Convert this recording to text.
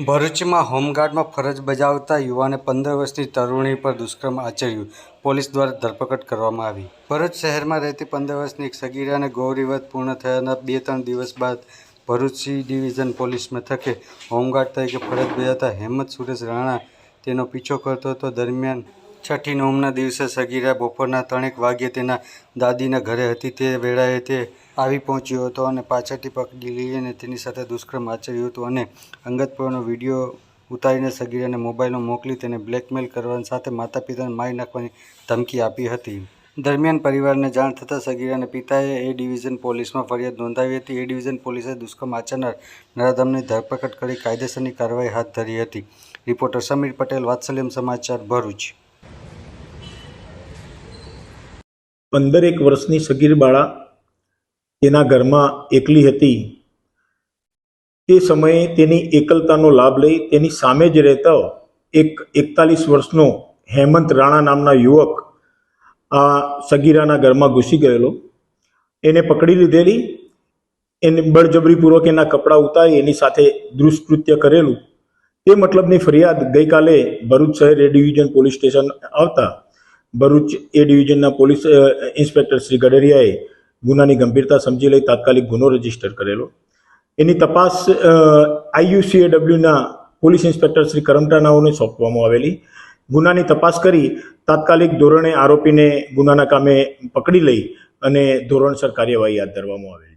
ભરૂચમાં હોમગાર્ડમાં ફરજ બજાવતા યુવાને પંદર વર્ષની તરુણી પર દુષ્કર્મ આચર્યું. પોલીસ દ્વારા ધરપકડ કરવામાં આવી. ભરૂચ શહેરમાં રહેતી પંદર વર્ષની એક સગીરાને ગૌરીવત પૂર્ણ થયાના બે ત્રણ દિવસ બાદ ભરૂચ સી ડિવિઝન પોલીસ મથકે હોમગાર્ડ તરીકે ફરજ બજાવતા હેમંત સુરેશ રાણા તેનો પીછો કરતો હતો. દરમિયાન છઠ્ઠી નોમના દિવસે સગીરા બપોરના ત્રણેક વાગ્યે તેના દાદીના ઘરે હતી. તે વેળાએ તે આવી પહોંચ્યો હતો અને પાછળથી પકડી લઈ અને તેની સાથે દુષ્કર્મ આચર્યું હતું અને અંગત વીડિયો ઉતારીને સગીરાને મોબાઈલમાં મોકલી તેને બ્લેકમેલ કરવાની સાથે માતા પિતાને મારી નાખવાની ધમકી આપી હતી. દરમિયાન પરિવારને જાણ થતાં સગીરાને પિતાએ એ ડિવિઝન પોલીસમાં ફરિયાદ નોંધાવી હતી. એ ડિવિઝન પોલીસે દુષ્કર્મ આચરનાર નરાધમની ધરપકડ કરી કાયદેસરની કાર્યવાહી હાથ ધરી હતી. રિપોર્ટર સમીર પટેલ, વાત્સલ્યમ સમાચાર ભરૂચ. પંદર એક વર્ષની સગીર બાળા તેના ઘરમાં એકલી હતી. તે સમયે તેની એકલતાનો લાભ લઈ તેની સામે જ રહેતો એક એકતાલીસ વર્ષનો હેમંત રાણા નામના યુવક આ સગીરાના ઘરમાં ઘૂસી ગયેલો. એને પકડી લીધેલી, એને બળજબરીપૂર્વક એના કપડાં ઉતારી એની સાથે દુષ્કૃત્ય કરેલું. તે મતલબની ફરિયાદ ગઈકાલે ભરૂચ શહેર રેડ ડિવિઝન પોલીસ સ્ટેશન આવતા ભરૂચ એ ડિવિઝનના પોલીસ ઇન્સ્પેક્ટર શ્રી ગડેરિયાએ ગુનાની ગંભીરતા સમજી લઈ તાત્કાલિક ગુનો રજિસ્ટર કરેલો. એની તપાસ આઈયુસીએડબ્લ્યુના પોલીસ ઇન્સ્પેક્ટર શ્રી કરમટાનાઓને સોંપવામાં આવેલી. ગુનાની તપાસ કરી તાત્કાલિક ધોરણે આરોપીને ગુનાના કામે પકડી લઈ અને ધોરણસર કાર્યવાહી હાથ ધરવામાં આવેલી